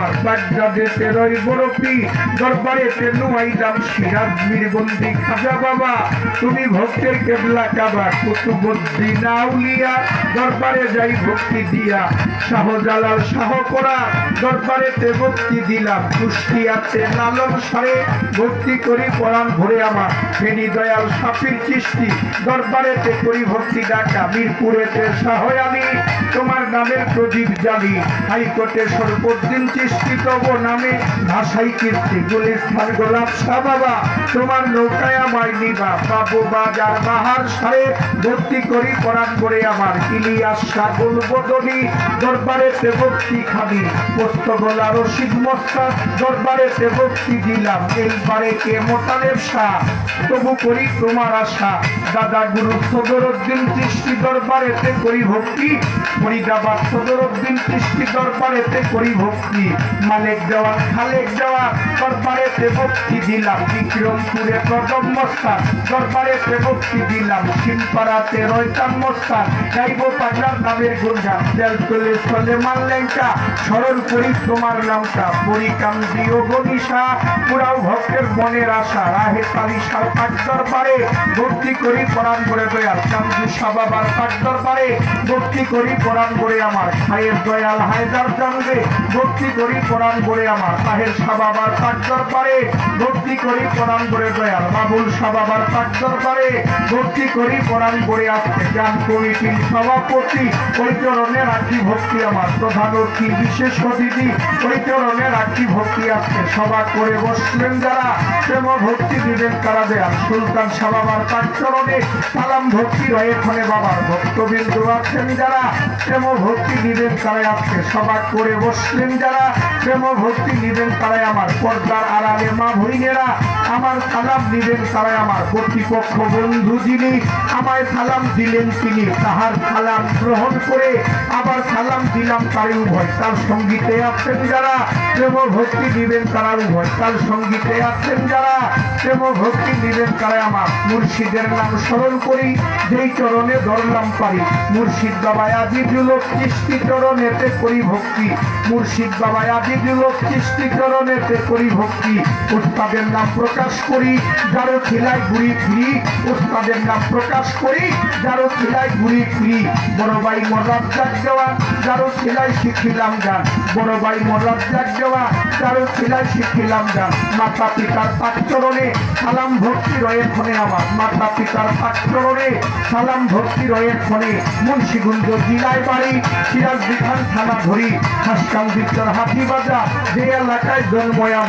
আমার দরবারে তুমি ভক্তের কেবলা কাবা দরবারে যাই ভক্তি দিয়া। শাহজালাল শাহ করা, দরবারে তে ভক্তি দিলাম। লালন সারে, ভক্তি করি পরাণ ভরে আমার। ফেনি দয়াল সাপির চিষ্টি দরবারেতে করি ভক্তি ডাকা। মিরপুরেতে শাহ আমি, তোমার নামের প্রদীপ জালি হাইকোর্টে সর্বদিন চিষ্টি নামে ভাষাই কীর্তি। গুলিস্তান গোলাপ শাহ বাবা, তোমার নৌকায় আমায় নিবা। বাবু বাজার বাহার সারে, ভক্তি করি পরাণ করে আমার। ইলিয়াস সাগল বদনি দরবারেতে ভক্তি খাবি পোস্তগোলা রশিদ মস্তা, দরবারেতে ভক্তি দিলাম। এইবারে কে মোতালেব শাহ তবু করি তোমার আশা। দাদা গুরু সদরুদ্দিন কৃষ্টি দরবারেতে করি ভক্তি। ফরিদাবাদ সদরুদ্দিন কৃষ্টি দরবারেতে করি ভক্তি। মালিক দেওয়া খালেক দেওয়ার দরবারেতে ভক্তি দিলাম, বিক্রমপুরে প্রথম মস্তান। দরবারেতে ভক্তি দিলাম সিনপাড়াতে রয়তাম মস্তান। গাইব পাগলার নামের গুঞ্জান তেল তুলে চলে মানলেঙ্কা স্মরণ করি তোমার নামটা পরিকাম দিও গনিশা পুরাও ভক্তের মনের আশা, রাহে তালিশার পাক দরবারে। ভক্তি করি পরাণ করে দয়াল, চান্দু সাবাবার পাক দরবারে। ভক্তি করি পরাণ করে আমার ভাইয়ের দয়াল হায়দার জানবে। ভক্তি করি পরাণ করে আমার, তাহের সাবাবার পাক দরবারে। ভক্তি করি পরাণ করে দয়াল বাবুল সাবাবার পাক দরবারে ভক্তি করি পরাণ করে আসছে গান কমিটির সভাপতি। ওই চরণে রাখি ভক্তি আমার প্রধান অতিথি, বিশেষ অতিথি। ওই চরণে রাখি ভক্তি আসছে সভা করে বসলেন যারা। প্রেম ভক্তি দিবেন তারা দেয়াল? সুলতান সাবাবার পাক চরণে সালাম ভক্তি রয়ে ফলে বাবার ভক্তবিন্দু আছেন যারা। প্রেম ভক্তি দিবেন তারাই আজকে সভা করে বসলেন যারা। প্রেম ভক্তি দিবেন তারাই আমার পর্দার আড়ালে মা ভইনেরা আমার সালাম দিবেন তারাই আমার কর্তৃপক্ষ বন্ধু যিনি। আমায় সালাম দিলেন তিনি, তাহার সালাম গ্রহণ করে আবার সালাম দিলাম তারই উভয়। তার সঙ্গীতে আছেন যারা, প্রেম ভক্তি দিবেন তারা উভয়। তার সঙ্গীতে আছেন যারা, প্রেম ভক্তি দিবেন তারাই আমার। মুর্শিদের নাম স্মরণ করি, যেই চরণে ধরলাম পারি। মুর্শিদ বাবা আদি লোক কৃষ্টি চরণেতে করি ভক্তি। মুর্শিদ বাবা আদি লোক কৃষ্টি চরণেতে করি ভক্তি। উস্তাদের নাম প্রকাশ করি, যারো খিলাই ঘুরি ফিরি, উস্তাদের নাম প্রকাশ করি, যারো খিলাই ঘুরি ফিরি। বড় ভাই মরাব জাগ দেওয়া, যারো খিলাই শিখিলাম গান বড় ভাই মরাব জাগ দেওয়া, যারো খিলাই শিখিলাম গান মাতা পিতার পাক চরণে সালাম ভক্তি রয়ে ফোনে আমার। মাতা পিতার পাক চরণে সালাম ভক্তি রয়ে ফোনে মুন্সিগঞ্জ জেলায় বাড়ি সিরাজ বিধান থানা ধরি। হাসকাম বিদ্যার হাতি বাজা, যে এলাকায় জন্ময় আমার।